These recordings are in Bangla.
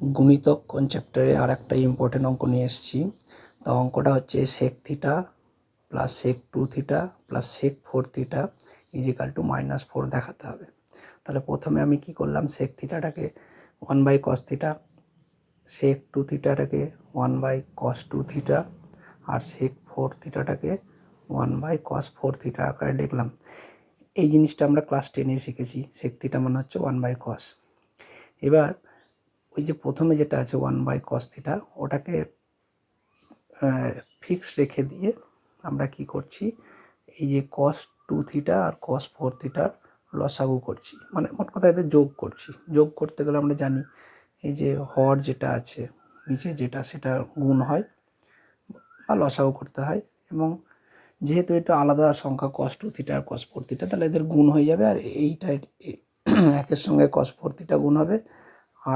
গুণিতক কোন চ্যাপ্টারে আর একটা ইম্পর্টেন্ট অঙ্ক নিয়ে এসেছি। তো অঙ্কটা হচ্ছে sec theta plus sec two theta plus sec four theta is equal to minus four দেখাতে হবে। তাহলে প্রথমে আমি কি করলাম? Sec থিটাটাকে one by cos theta sec two থিটাটাকে one by cos two theta R sec four থিটাটাকে one by cos four theta আকারে দেখলাম এই জিনিসটা আমরা ক্লাস টেনে শিখেছি। সেক থিটা মানে হচ্ছে ওয়ান বাই কস এবার ওই যে প্রথমে যেটা আছে ওয়ান বাই কস থিটা ওটাকে ফিক্স রেখে দিয়ে আমরা কি করছি? এই যে কস টু থিটা আর কস ফোর থিটার লসাগু করছি। মানে মোট কথা এদের যোগ করছি। যোগ করতে গেলে আমরা জানি এই যে হর যেটা আছে, নিচে যেটা, সেটা গুণ হয় বা লসাগু করতে হয়। এবং যেহেতু এটা আলাদা সংখ্যা কস টু থিটা আর কস ফোর থিটা তাহলে এদের গুণ হয়ে যাবে। আর এইটা একের সঙ্গে কস ফোর থিটা গুণ হবে।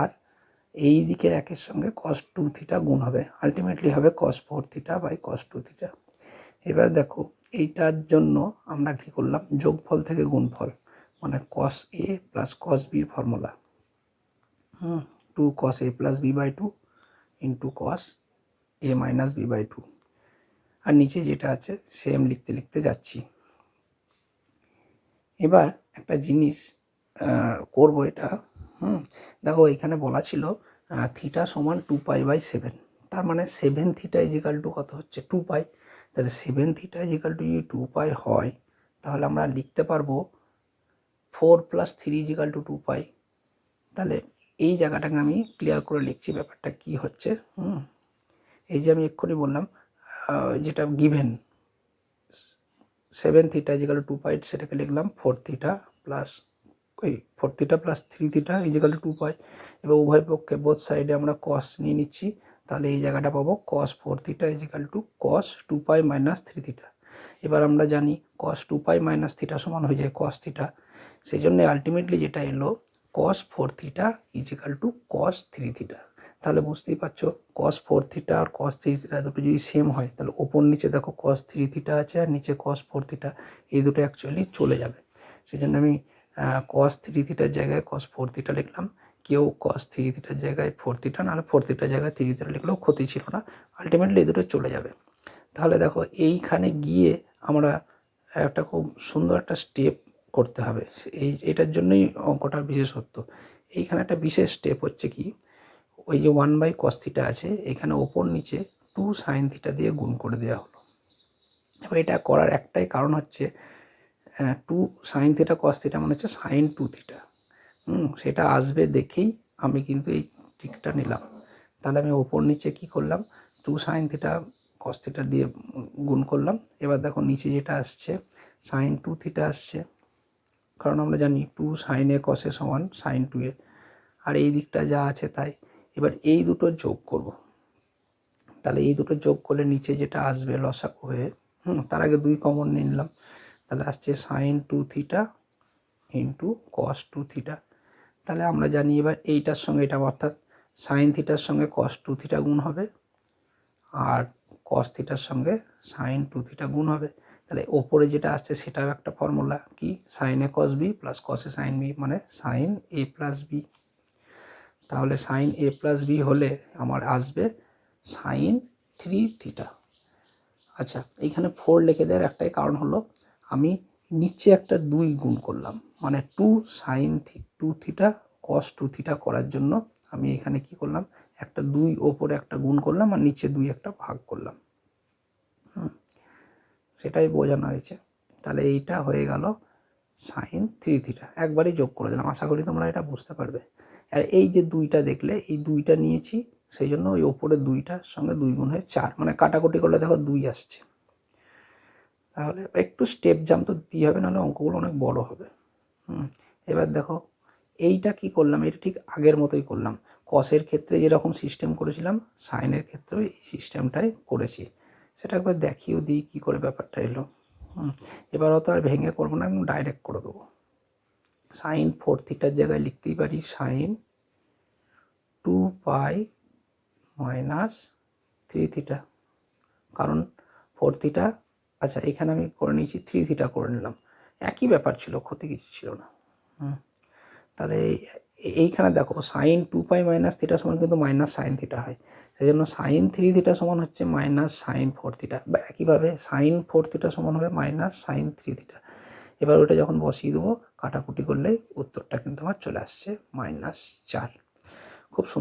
আর এই দিকে একের সঙ্গে কস টু থিটা গুণ হবে। আলটিমেটলি হবে cos four theta by cos two theta এবার দেখো, এইটার জন্য আমরা কী করলাম? যোগফল থেকে গুণফল মানে কস এ প্লাস কস বির formula hmm two cos A plus B by two into cos A minus B by two আর নিচে যেটা আছে সেম লিখতে লিখতে যাচ্ছি। এবার একটা জিনিস করব এটা। হুম, দেখো এখানে বলা ছিল থিটা সমান টু পাই বাই সেভেন তার মানে সেভেন থিটা ইজিক্যাল টু কত হচ্ছে? টু পাই তাহলে seven theta is equal to যদি টু পাই হয়, তাহলে আমরা লিখতে পারব four plus three is equal to two pi তাহলে এই জায়গাটাকে আমি ক্লিয়ার করে লিখছি ব্যাপারটা কি হচ্ছে, হুম। এই যে আমি এক্ষুনি বললাম যেটা given seven theta is equal two pi সেটাকে লিখলাম ফোর থিটা প্লাস ওই four theta plus three theta is equal two pi এবার উভয় পক্ষে বোথ সাইডে আমরা কস নিয়ে নিচ্ছি, তাহলে এই জায়গাটা পাবো cos four theta is equal to cos two pi minus three theta এবার আমরা জানি cos two pi minus theta সমান হয়ে যায় কস থিটা সেই জন্য আলটিমেটলি যেটা এলো cos four theta is equal to cos three theta তাহলে বুঝতেই পারছ কস ফোর থিটা আর কস থ্রি থিটা দুটো যদি সেম হয়, তাহলে ওপর নিচে দেখো কস থ্রি থিটা আছে আর নিচে কস ফোর থিটা এই দুটো অ্যাকচুয়ালি চলে যাবে। সেই জন্য আমি কস থ্রি থিটার জায়গায় কস ফোর থিটা লিখলাম। কেউ কস থ্রি থিটার জায়গায় ফোর থিটা নাহলে ফোর থিটার জায়গায় থ্রি থিটা লিখলেও ক্ষতি ছিল না। আলটিমেটলি এই দুটো চলে যাবে। তাহলে দেখো, এইখানে গিয়ে আমরা একটা খুব সুন্দর একটা স্টেপ করতে হবে। এই, এটার জন্যই অঙ্কটার বিশেষত্ব। এইখানে একটা বিশেষ স্টেপ হচ্ছে কি, ওই যে ওয়ান বাই কস থিটা আছে, এখানে ওপর নিচে টু সাইন থিটা দিয়ে গুণ করে দেওয়া হলো। এবার এটা করার একটাই কারণ হচ্ছে two sine theta cos theta মানে হচ্ছে সাইন টু থিটা হুম, সেটা আসবে দেখেই আমি কিন্তু এই ট্রিকটা নিলাম। তাহলে আমি ওপর নিচে কি করলাম? Two sine theta cos theta দিয়ে গুণ করলাম। এবার দেখো নিচে যেটা আসছে সাইন টু থিটা আসছে। কারণ আমরা জানি টু সাইন এ কসে সমান সাইন টু এ আর এই দিকটা যা আছে তাই। এবার এই দুটো যোগ করব। তাহলে এই দুটো যোগ করলে নিচে যেটা আসবে লসাকু হয়ে, হুম, তার আগে দুই কমন নিলাম। তাহলে আসছে sine two theta into cos two theta তাহলে আমরা জানি এবার এইটার সঙ্গে এটা অর্থাৎ সাইন থিটার সঙ্গে কস টু থিটা গুণ হবে আর কস থিটার সঙ্গে সাইন টু থিটা গুণ হবে। তাহলে ওপরে যেটা আসছে সেটাও একটা ফর্মুলা কি? Sine A cos B plus কসে sine B মানে সাইন এ প্লাস বি তাহলে সাইন এ প্লাস বি হলে আমার আসবে সাইন থ্রি থিটা আচ্ছা এইখানে ফোর লিখে দেওয়ার একটাই কারণ হলো আমি নিচে একটা দুই গুণ করলাম। মানে টু সাইন থি two theta cos two theta করার জন্য আমি এখানে কি করলাম? একটা দুই ওপরে একটা গুণ করলাম আর নিচে দুই একটা ভাগ করলাম। সেটাই বোঝানো হয়েছে। তাহলে এইটা হয়ে গেল সাইন থ্রি থিটা একবারই যোগ করে দিলাম। আশা করি তোমরা এটা বুঝতে পারবে। আর এই যে দুইটা দেখলে, এই দুইটা নিয়েছি, সেই জন্য ওই ওপরে দুইটার সঙ্গে দুই গুণ হয়ে চার। মানে কাটাকুটি করলে দেখো দুই আসছে। তাহলে একটু স্টেপ জাম তো দিতেই হবে, নাহলে অঙ্কগুলো অনেক বড় হবে। হুম, এবার দেখো, এইটা কি করলাম? এটা ঠিক আগের মতোই করলাম। কসের ক্ষেত্রে যেরকম সিস্টেম করেছিলাম সাইনের ক্ষেত্রেও এই সিস্টেমটাই করেছি। সেটা একবার দেখিয়েও দিই কী করে ব্যাপারটা এলো। এবার অত আর ভেঙে করব না, একদম ডাইরেক্ট করে দেবো। সাইন ফোর থিটার জায়গায় লিখতেই পারি sine two pi minus three theta কারণ ফোর থিটা আচ্ছা এখানে আমি করে নিয়েছি থ্রি থিটা করে নিলাম। একই ব্যাপার ছিল, ক্ষতি কিছু ছিল না। তাহলে এইখানে দেখো sine two pi minus theta সমান কিন্তু মাইনাস সাইন থিটা হয়। সেই জন্য সাইন থ্রি থিটা সমান হচ্ছে মাইনাস সাইন ফোর থিটা বা একইভাবে সাইন ফোর থিটা সমান হবে মাইনাস সাইন থ্রি থিটা এবার ওটা যখন বসিয়ে দেবো, কাটাকুটি করলে উত্তরটা কিন্তু আমার চলে আসছে মাইনাস চার। খুব সুন্দর